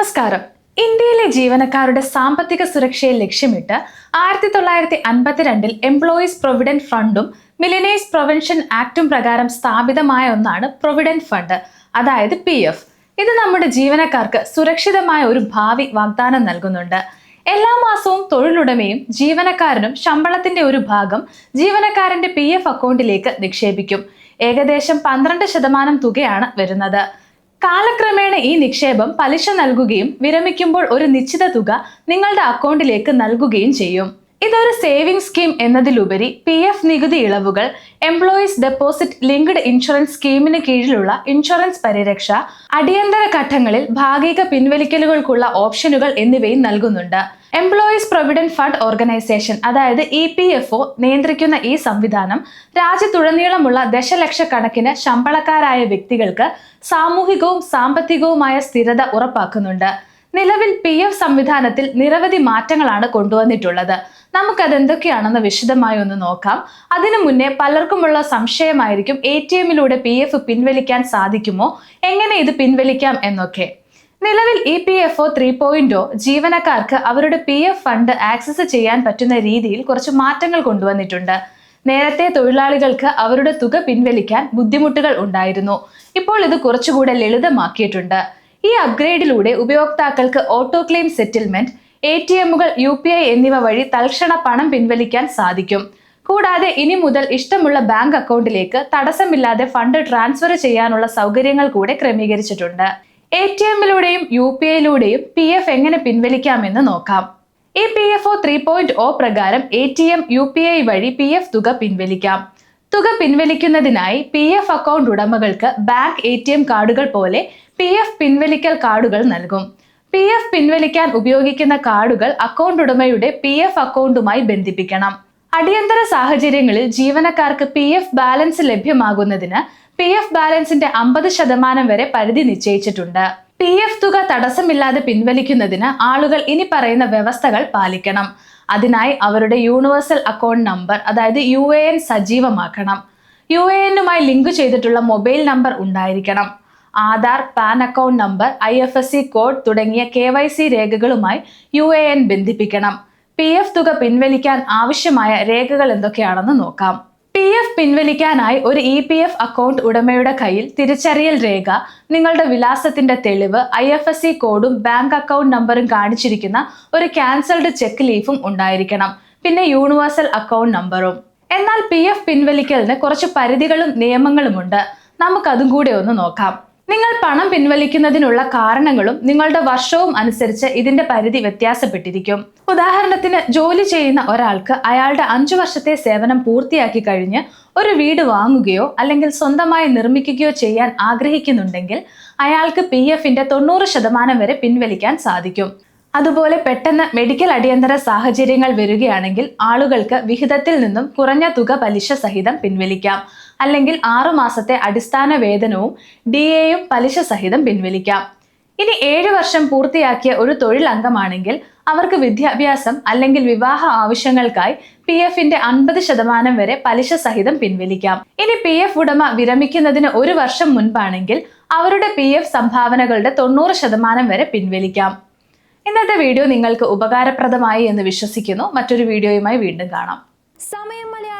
നമസ്കാരം. ഇന്ത്യയിലെ ജീവനക്കാരുടെ സാമ്പത്തിക സുരക്ഷയെ ലക്ഷ്യമിട്ട് ആയിരത്തി തൊള്ളായിരത്തി അൻപത്തിരണ്ടിൽ എംപ്ലോയീസ് പ്രൊവിഡന്റ് ഫണ്ടും മിലിനേഴ്സ് പ്രൊവെൻഷൻ ആക്ടും പ്രകാരം സ്ഥാപിതമായ ഒന്നാണ് പ്രൊവിഡന്റ് ഫണ്ട് അതായത് പി എഫ് ഇത് നമ്മുടെ ജീവനക്കാർക്ക് സുരക്ഷിതമായ ഒരു ഭാവി വാഗ്ദാനം നൽകുന്നുണ്ട്. എല്ലാ മാസവും തൊഴിലുടമയും ജീവനക്കാരനും ശമ്പളത്തിന്റെ ഒരു ഭാഗം ജീവനക്കാരന്റെ പി അക്കൗണ്ടിലേക്ക് നിക്ഷേപിക്കും. ഏകദേശം പന്ത്രണ്ട് ശതമാനം തുകയാണ് വരുന്നത്. കാലക്രമേണ ഈ നിക്ഷേപം പലിശ നൽകുകയും വിരമിക്കുമ്പോൾ ഒരു നിശ്ചിത തുക നിങ്ങളുടെ അക്കൗണ്ടിലേക്ക് നൽകുകയും ചെയ്യും. ഇതൊരു സേവിംഗ് സ്കീം എന്നതിലുപരി പി എഫ് നികുതി ഇളവുകൾ എംപ്ലോയീസ് ഡെപ്പോസിറ്റ് ലിങ്ക്ഡ് ഇൻഷുറൻസ് സ്കീമിന് കീഴിലുള്ള ഇൻഷുറൻസ് പരിരക്ഷ അടിയന്തര ഘട്ടങ്ങളിൽ ഭാഗിക പിൻവലിക്കലുകൾക്കുള്ള ഓപ്ഷനുകൾ എന്നിവയും നൽകുന്നുണ്ട്. എംപ്ലോയീസ് പ്രൊവിഡന്റ് ഫണ്ട് ഓർഗനൈസേഷൻ അതായത് ഇ പി എഫ് ഒ നിയന്ത്രിക്കുന്ന ഈ സംവിധാനം രാജ്യത്തുടനീളമുള്ള ദശലക്ഷക്കണക്കിന് ശമ്പളക്കാരായ വ്യക്തികൾക്ക് സാമൂഹികവും സാമ്പത്തികവുമായ സ്ഥിരത ഉറപ്പാക്കുന്നുണ്ട്. നിലവിൽ പി എഫ് സംവിധാനത്തിൽ നിരവധി മാറ്റങ്ങളാണ് കൊണ്ടുവന്നിട്ടുള്ളത്. നമുക്കത് എന്തൊക്കെയാണെന്ന് വിശദമായി ഒന്ന് നോക്കാം. അതിനു മുന്നേ പലർക്കുമുള്ള സംശയമായിരിക്കും എ ടി എമ്മിലൂടെ പി എഫ് പിൻവലിക്കാൻ സാധിക്കുമോ? എങ്ങനെ ഇത് പിൻവലിക്കാം എന്നൊക്കെ. നിലവിൽ E P F O three പോയിന്റോ ജീവനക്കാർക്ക് അവരുടെ പി എഫ് ഫണ്ട് ആക്സസ് ചെയ്യാൻ പറ്റുന്ന രീതിയിൽ കുറച്ച് മാറ്റങ്ങൾ കൊണ്ടുവന്നിട്ടുണ്ട്. നേരത്തെ തൊഴിലാളികൾക്ക് അവരുടെ തുക പിൻവലിക്കാൻ ബുദ്ധിമുട്ടുകൾ ഉണ്ടായിരുന്നു. ഇപ്പോൾ ഇത് കുറച്ചുകൂടെ ലളിതമാക്കിയിട്ടുണ്ട്. ഈ അപ്ഗ്രേഡിലൂടെ ഉപയോക്താക്കൾക്ക് auto claim settlement A T എമ്മുകൾ U P I എന്നിവ വഴി തൽക്ഷണ പണം പിൻവലിക്കാൻ സാധിക്കും. കൂടാതെ ഇനി മുതൽ ഇഷ്ടമുള്ള ബാങ്ക് അക്കൗണ്ടിലേക്ക് തടസ്സമില്ലാതെ ഫണ്ട് ട്രാൻസ്ഫർ ചെയ്യാനുള്ള സൗകര്യങ്ങൾ കൂടെ ക്രമീകരിച്ചിട്ടുണ്ട്. എ ടി എമ്മിലൂടെയും യു പി ഐയിലൂടെയും പി എഫ് എങ്ങനെ പിൻവലിക്കാമെന്ന് നോക്കാം. E P F O three point O പ്രകാരം A T M U P I വഴി പി എഫ് തുക പിൻവലിക്കാം. തുക പിൻവലിക്കുന്നതിനായി പി എഫ് അക്കൗണ്ട് ഉടമകൾക്ക് ബാങ്ക് എ ടി എം കാർഡുകൾ പോലെ പി എഫ് പിൻവലിക്കൽ കാർഡുകൾ നൽകും. പി എഫ് പിൻവലിക്കാൻ ഉപയോഗിക്കുന്ന കാർഡുകൾ അക്കൗണ്ട് ഉടമയുടെ പി എഫ് അക്കൗണ്ടുമായി ബന്ധിപ്പിക്കണം. അടിയന്തര സാഹചര്യങ്ങളിൽ ജീവനക്കാർക്ക് പി എഫ് ബാലൻസ് ലഭ്യമാകുന്നതിന് പി എഫ് ബാലൻസിന്റെ അമ്പത് ശതമാനം വരെ പരിധി നിശ്ചയിച്ചിട്ടുണ്ട്. പി എഫ് തുക തടസ്സമില്ലാതെ പിൻവലിക്കുന്നതിന് ആളുകൾ ഇനി പറയുന്ന വ്യവസ്ഥകൾ പാലിക്കണം. അതിനായി അവരുടെ യൂണിവേഴ്സൽ അക്കൗണ്ട് നമ്പർ അതായത് യു സജീവമാക്കണം. യു എ എന്നുമായി ലിങ്ക് ചെയ്തിട്ടുള്ള മൊബൈൽ നമ്പർ ഉണ്ടായിരിക്കണം. Aadhaar PAN account number I F S C code തുടങ്ങിയ കെ വൈ സി രേഖകളുമായി യു എ എൻ ബന്ധിപ്പിക്കണം. പി എഫ് തുക പിൻവലിക്കാൻ ആവശ്യമായ രേഖകൾ എന്തൊക്കെയാണെന്ന് നോക്കാം. പി എഫ് പിൻവലിക്കാനായി ഒരു ഇ പി എഫ് അക്കൗണ്ട് ഉടമയുടെ കയ്യിൽ തിരിച്ചറിയൽ രേഖ നിങ്ങളുടെ വിലാസത്തിന്റെ തെളിവ് ഐ എഫ് എസ് സി കോഡും ബാങ്ക് അക്കൗണ്ട് നമ്പറും കാണിച്ചിരിക്കുന്ന ഒരു ക്യാൻസൽഡ് ചെക്ക് ലീഫും ഉണ്ടായിരിക്കണം. പിന്നെ യൂണിവേഴ്സൽ അക്കൗണ്ട് നമ്പറും. എന്നാൽ പി എഫ് പിൻവലിക്കലിന് കുറച്ച് പരിധികളും നിയമങ്ങളുമുണ്ട്. നമുക്കതും കൂടെ ഒന്ന് നോക്കാം. നിങ്ങൾ പണം പിൻവലിക്കുന്നതിനുള്ള കാരണങ്ങളും നിങ്ങളുടെ വർഷവും അനുസരിച്ച് ഇതിന്റെ പരിധി വ്യത്യാസപ്പെട്ടിരിക്കും. ഉദാഹരണത്തിന് ജോലി ചെയ്യുന്ന ഒരാൾക്ക് അയാളുടെ അഞ്ചു വർഷത്തെ സേവനം പൂർത്തിയാക്കി കഴിഞ്ഞ് ഒരു വീട് വാങ്ങുകയോ അല്ലെങ്കിൽ സ്വന്തമായി നിർമ്മിക്കുകയോ ചെയ്യാൻ ആഗ്രഹിക്കുന്നുണ്ടെങ്കിൽ അയാൾക്ക് പി എഫിന്റെ തൊണ്ണൂറ് ശതമാനം വരെ പിൻവലിക്കാൻ സാധിക്കും. അതുപോലെ പെട്ടെന്ന് മെഡിക്കൽ അടിയന്തര സാഹചര്യങ്ങൾ വരികയാണെങ്കിൽ ആളുകൾക്ക് വിഹിതത്തിൽ നിന്നും കുറഞ്ഞ തുക പലിശ സഹിതം പിൻവലിക്കാം. അല്ലെങ്കിൽ ആറു മാസത്തെ അടിസ്ഥാന വേതനവും ഡി എയും പലിശ സഹിതം പിൻവലിക്കാം. ഇനി ഏഴ് വർഷം പൂർത്തിയാക്കിയ ഒരു തൊഴിൽ അംഗമാണെങ്കിൽ അവർക്ക് വിദ്യാഭ്യാസം അല്ലെങ്കിൽ വിവാഹ ആവശ്യങ്ങൾക്കായി പി എഫിന്റെ അൻപത് ശതമാനം വരെ പലിശ സഹിതം പിൻവലിക്കാം. ഇനി പി എഫ് ഉടമ വിരമിക്കുന്നതിന് ഒരു വർഷം മുൻപാണെങ്കിൽ അവരുടെ പി എഫ് സംഭാവനകളുടെ തൊണ്ണൂറ് ശതമാനം വരെ പിൻവലിക്കാം. ഇന്നത്തെ വീഡിയോ നിങ്ങൾക്ക് ഉപകാരപ്രദമായി എന്ന് വിശ്വസിക്കുന്നു. മറ്റൊരു വീഡിയോയുമായി വീണ്ടും കാണാം. സമയം മലയാളം